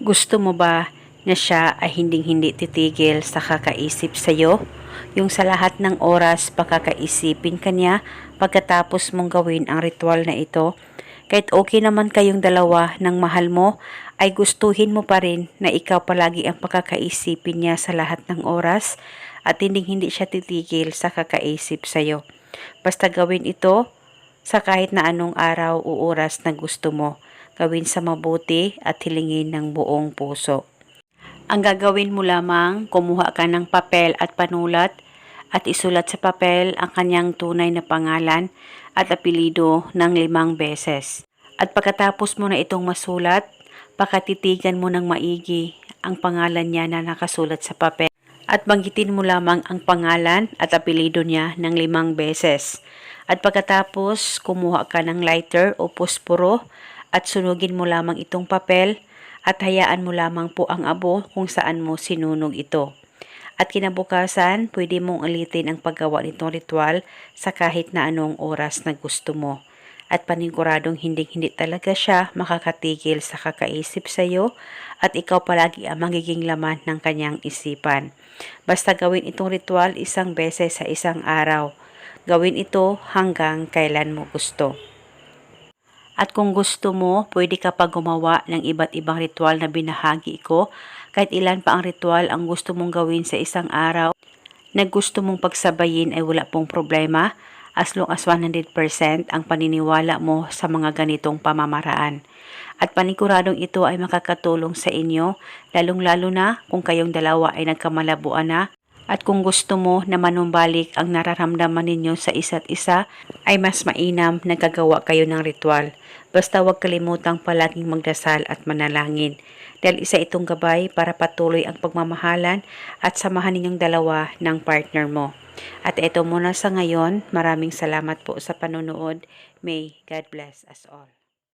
Gusto mo ba na siya ay hinding-hindi titigil sa kakaisip sa'yo? Yung sa lahat ng oras pakakaisipin kanya pagkatapos mong gawin ang ritual na ito? Kahit okay naman kayong dalawa ng mahal mo, ay gustuhin mo pa rin na ikaw palagi ang pakakaisipin niya sa lahat ng oras at hindi hindi siya titigil sa kakaisip sa'yo. Basta gawin ito sa kahit na anong araw o oras na gusto mo. Gawin sa mabuti at hilingin ng buong puso. Ang gagawin mo lamang, kumuha ka ng papel at panulat at isulat sa papel ang kanyang tunay na pangalan at apelido ng limang beses. At pagkatapos mo na itong masulat, pakatitigan mo ng maigi ang pangalan niya na nakasulat sa papel at banggitin mo lamang ang pangalan at apelido niya ng limang beses. At pagkatapos, kumuha ka ng lighter o posporo at sunugin mo lamang itong papel at hayaan mo lamang po ang abo kung saan mo sinunog ito. At kinabukasan, pwede mong ulitin ang paggawa nitong ritual sa kahit na anong oras na gusto mo. At paniguradong hindi-hindi talaga siya makakatigil sa kakaisip sa iyo at ikaw palagi ang magiging laman ng kanyang isipan. Basta gawin itong ritual isang beses sa isang araw. Gawin ito hanggang kailan mo gusto. At kung gusto mo, pwede ka pa gumawa ng iba't ibang ritual na binahagi ko. Kahit ilan pa ang ritual ang gusto mong gawin sa isang araw na gusto mong pagsabayin ay wala pong problema as long as 100% ang paniniwala mo sa mga ganitong pamamaraan. At paniguradong ito ay makakatulong sa inyo, lalong-lalo na kung kayong dalawa ay nagkamalabuan na at kung gusto mo na manumbalik ang nararamdaman ninyo sa isa't isa, ay mas mainam na gagawa kayo ng ritual. Basta huwag kalimutang palaging magdasal at manalangin. Dahil isa itong gabay para patuloy ang pagmamahalan at samahan ninyong dalawa ng partner mo. At ito muna sa ngayon. Maraming salamat po sa panonood. May God bless us all.